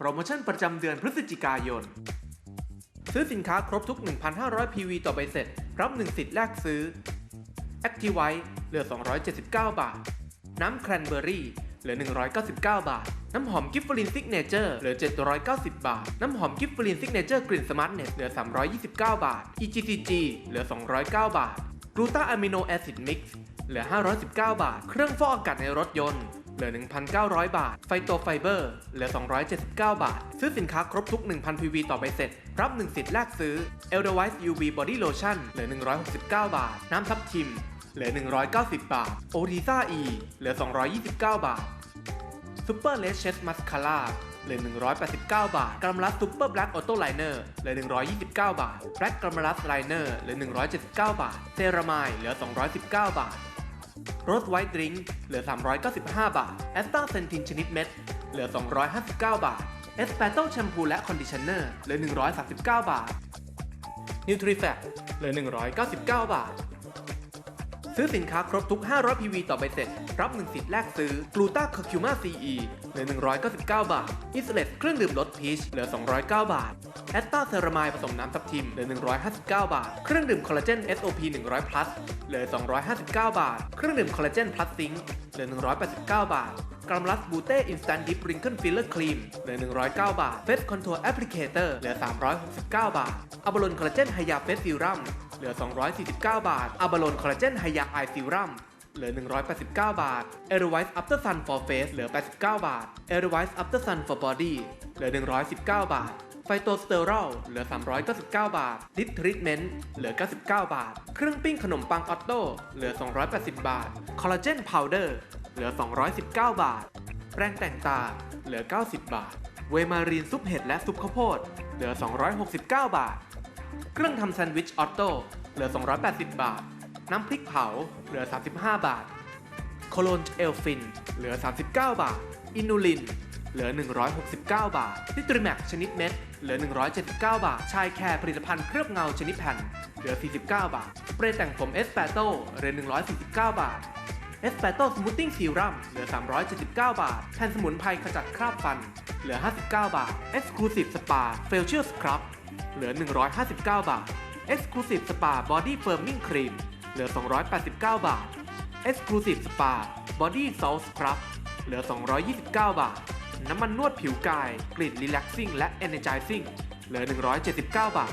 โปรโมชั่นประจำเดือนพฤศจิกายน ซื้อสินค้าครบทุก 1,500 PV ต่อใบเสร็จ รับ 1 สิทธิ์แลกซื้อ Activite เหลือ 279 บาท น้ำแครนเบอร์รี่เหลือ 199 บาท น้ำหอมกิฟฟลินซิกเนเจอร์เหลือ 790 บาท น้ำหอมกิฟฟลินซิกเนเจอร์กลิ่นสมาร์ทเนสเหลือ 329 บาท EGCG เหลือ 209 บาทกลูตาอะมิโนแอซิดมิกซ์เหลือ 519 บาท เครื่องฟอกอากาศในรถยนต์ เหลือ 1,900 บาท ไฟโตไฟเบอร์ เหลือ 279 บาท ซื้อสินค้าครบทุก 1,000 PV ต่อใบเสร็จ รับ 1 สิทธิ์แลกซื้อ Edelweiss UV Body Lotion เหลือ 169 บาท น้ำทับทิม เหลือ 190 บาทโอทีซ่า E เหลือ 229 บาทซูเปอร์เลชเชสมัสคาร่าเหลือ 189 บาท กรัมลัสซูเปอร์แบล็กออโต้ไลเนอร์เหลือ 129 บาท แบล็กกรัมลัสไลเนอร์เหลือ 179 บาท เซรามายเหลือ 219 บาท รสไวท์ดริงก์เหลือ 395 บาท แอสตาเซนทินชนิดเม็ด เหลือ 259 บาท เอสเปโตแชมพูและคอนดิชเนอร์เหลือ 139 บาทนิวทริแฟกเหลือ 199 บาท ซื้อสินค้าครบทุก 500 PV ต่อใบเสร็จ รับ 1 สิทธิ์แลกซื้อกลูตาคอคิวมา CE เหลือ 199 บาทอิสเลตเครื่องดื่มรสพีชเหลือ 209 บาทแอสตาเซรามายผสมน้ำทับทิมเหลือ 159 บาท เครื่องดื่มคอลลาเจน SOP 100 plus เหลือ 259 บาท เครื่องดื่มคอลลาเจน plus zinc เหลือ 189 บาทกรัมลัสบูเต้อินสแตนดิฟริงเกิลฟิลเลอร์ครีมเหลือ 109 บาทเฟสคอนทัวร์แอปพลิเคเตอร์เหลือ 369 บาทอะบาลอนคอลลาเจนไฮยาเฟสซิรัม เหลือ 249 บาทอะบาลอนคอลลาเจนไฮยาไอซิรัมเหลือ 189 บาท e r i w i s e After Sun for Face เหลือ 89 บาท e r i w i s e After Sun for Body เหลือ 119 บาทไฟโตสเตอรอลเหลือ 399 บาท ดิทรีทเมนต์เหลือ 99 บาท เครื่องปิ้งขนมปังออตโต้เหลือ 280 บาท คอลลาเจนพาวเดอร์เหลือ 219 บาท แปรงแต่งตา เหลือ 90 บาท เวมารีนซุปเห็ดและซุปข้าวโพด เหลือ 269 บาท เครื่องทำแซนด์วิชออตโต้เหลือ 280 บาท น้ำพริกเผาเหลือ 35 บาท โคโลนเอลฟิน เหลือ 39 บาท อินูลิน เหลือ 169 บาทซิตริแมกชนิดเม็ด เหลือ 179 บาท ชายแคร์ผลิตภัณฑ์เคลือบเงาชนิดแผ่น เหลือ 49 บาท เปรย์แต่งผมเอสเปโต้เหลือ 149 บาทเอสเปโต้สมูทติ้งซีรัมเหลือ 379 บาท แผ่นสมุนไพรขจัดคราบฟัน เหลือ 59 บาท Exclusive Spa Facial Scrub เหลือ 159 บาท Exclusive Spa Body Firming Cream เหลือ 289 บาท Exclusive Spa Body Salt Scrub เหลือ 229 บาท น้ำมันนวดผิวกาย กลิ่น Relaxing และ Energizing เหลือ 179 บาท